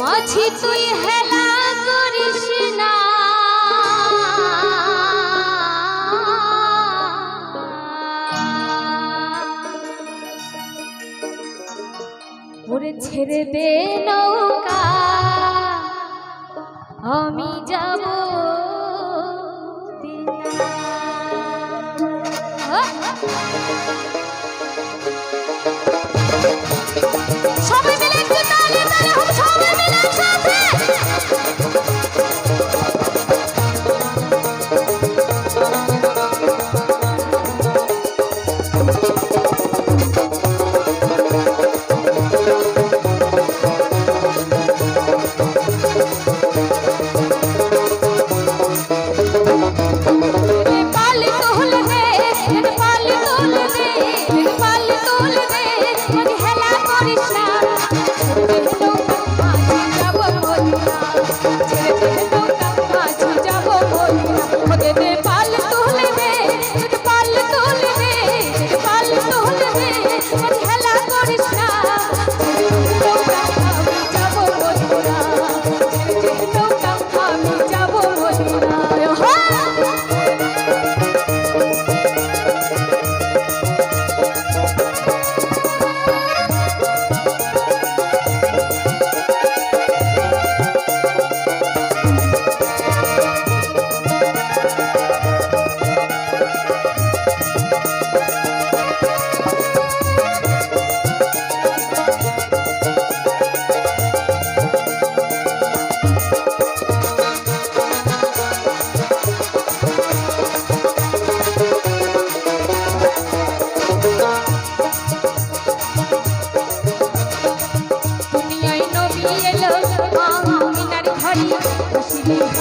মাঝি তুই হেলা করিস না। ওরে ছেড়ে দে নৌকা আমি যাব Música করিস না।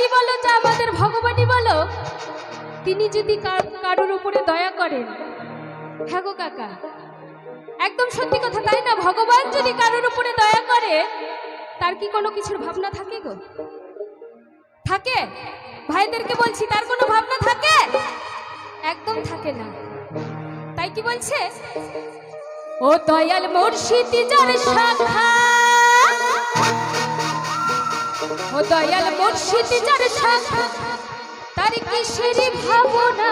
রানী বলো, যা আমাদের ভগবানই বলো, তিনি যদি কারোর উপরে দয়া করেন। হ্যাঁ গো কাকা, একদম সত্যি কথা তাই না? ভগবান যদি কারোর উপরে দয়া করে, তার কি কোনো কিছুর ভাবনা থাকে গো? থাকে? ভাইদেরকে বলছি, তার কোনো ভাবনা থাকে? একদম থাকে না। তাই কি বলছে? ও দয়াল মুর্শিদি যার শাখা ও দয়াল মুর্শিদ যার সাথে তার কিসের ভাবনা?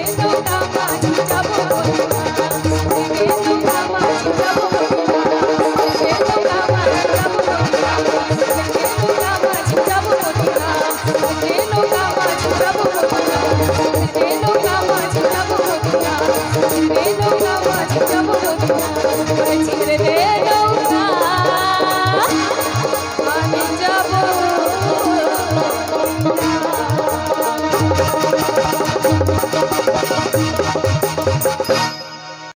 ಗೋವಿಂದ